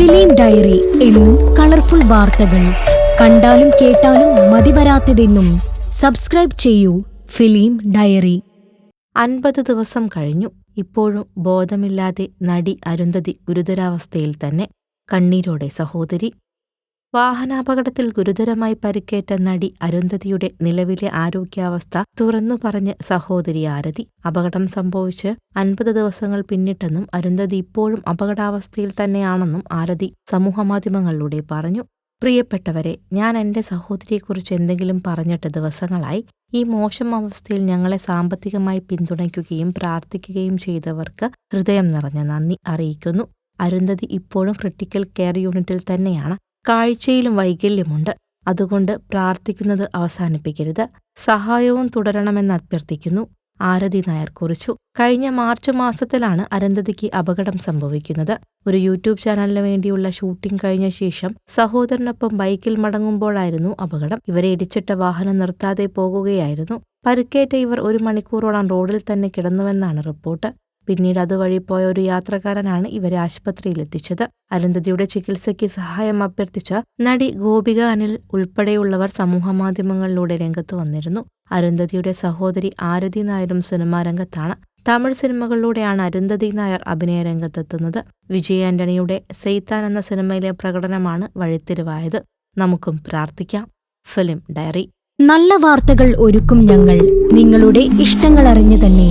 Film diary എന്നും colourful വാർത്തകൾ. കണ്ടാലും കേട്ടാലും മതിവരാത്തതെന്നും സബ്സ്ക്രൈബ് ചെയ്യൂ ഫിലിം ഡയറി. അൻപത് ദിവസം കഴിഞ്ഞു. ഇപ്പോഴും ബോധമില്ലാതെ നടി അരുന്ധതി ഗുരുതരാവസ്ഥയിൽ തന്നെ കണ്ണീരോടെ സഹോദരി വാഹനാപകടത്തിൽ ഗുരുതരമായി പരിക്കേറ്റ നടി അരുന്ധതിയുടെ നിലവിലെ ആരോഗ്യാവസ്ഥ തുറന്നു പറഞ്ഞ് സഹോദരി ആരതി. അപകടം സംഭവിച്ച് അൻപത് ദിവസങ്ങൾ പിന്നിട്ടെന്നും അരുന്ധതി ഇപ്പോഴും അപകടാവസ്ഥയിൽ തന്നെയാണെന്നും ആരതി സമൂഹമാധ്യമങ്ങളിലൂടെ പറഞ്ഞു. പ്രിയപ്പെട്ടവരെ ഞാൻ എന്റെ സഹോദരിയെക്കുറിച്ച് എന്തെങ്കിലും പറഞ്ഞിട്ട് ദിവസങ്ങളായി ഈ മോശം അവസ്ഥയിൽ ഞങ്ങളെ സാമ്പത്തികമായി പിന്തുണയ്ക്കുകയും പ്രാർത്ഥിക്കുകയും ചെയ്തവർക്ക് ഹൃദയം നിറഞ്ഞ നന്ദി അറിയിക്കുന്നു. അരുന്ധതി ഇപ്പോഴും ക്രിട്ടിക്കൽ കെയർ യൂണിറ്റിൽ തന്നെയാണ്. കാഴ്ചയിലും വൈകല്യമുണ്ട്. അതുകൊണ്ട് പ്രാർത്ഥിക്കുന്നത് അവസാനിപ്പിക്കരുത്. സഹായവും തുടരണമെന്ന് അഭ്യർത്ഥിക്കുന്നു. ആരതി നായർ കുറിച്ചു. കഴിഞ്ഞ മാർച്ച് മാസത്തിലാണ് അരന്തതിക്ക് അപകടം സംഭവിക്കുന്നത്. ഒരു യൂട്യൂബ് ചാനലിന് വേണ്ടിയുള്ള ഷൂട്ടിംഗ് കഴിഞ്ഞ ശേഷം സഹോദരനൊപ്പം ബൈക്കിൽ മടങ്ങുമ്പോഴായിരുന്നു അപകടം. ഇവരെ ഇടിച്ചിട്ട വാഹനം നിർത്താതെ പോകുകയായിരുന്നു. പരിക്കേറ്റ ഇവർ ഒരു മണിക്കൂറോളം റോഡിൽ തന്നെ കിടന്നുവെന്നാണ് റിപ്പോർട്ട്. പിന്നീട് അതുവഴി പോയ ഒരു യാത്രക്കാരനാണ് ഇവരെ ആശുപത്രിയിൽ എത്തിച്ചത് അരുന്ധതിയുടെ ചികിത്സയ്ക്ക് സഹായം അഭ്യർത്ഥിച്ച നടി ഗോപിക അനിൽ ഉൾപ്പെടെയുള്ളവർ സമൂഹമാധ്യമങ്ങളിലൂടെ രംഗത്ത് വന്നിരുന്നു. അരുന്ധതിയുടെ സഹോദരി ആരതി നായരും സിനിമാ രംഗത്താണ്. തമിഴ് സിനിമകളിലൂടെയാണ് അരുന്ധതി നായർ അഭിനയ രംഗത്തെത്തുന്നത്. വിജയ് ആന്റണിയുടെ സെയ്ത്താൻ എന്ന സിനിമയിലെ പ്രകടനമാണ് വഴിത്തിരിവായത്. നമുക്കും പ്രാർത്ഥിക്കാം. Film diary. നല്ല വാർത്തകൾ ഒരുക്കും ഞങ്ങൾ. നിങ്ങളുടെ ഇഷ്ടങ്ങൾ അറിഞ്ഞു തന്നെ.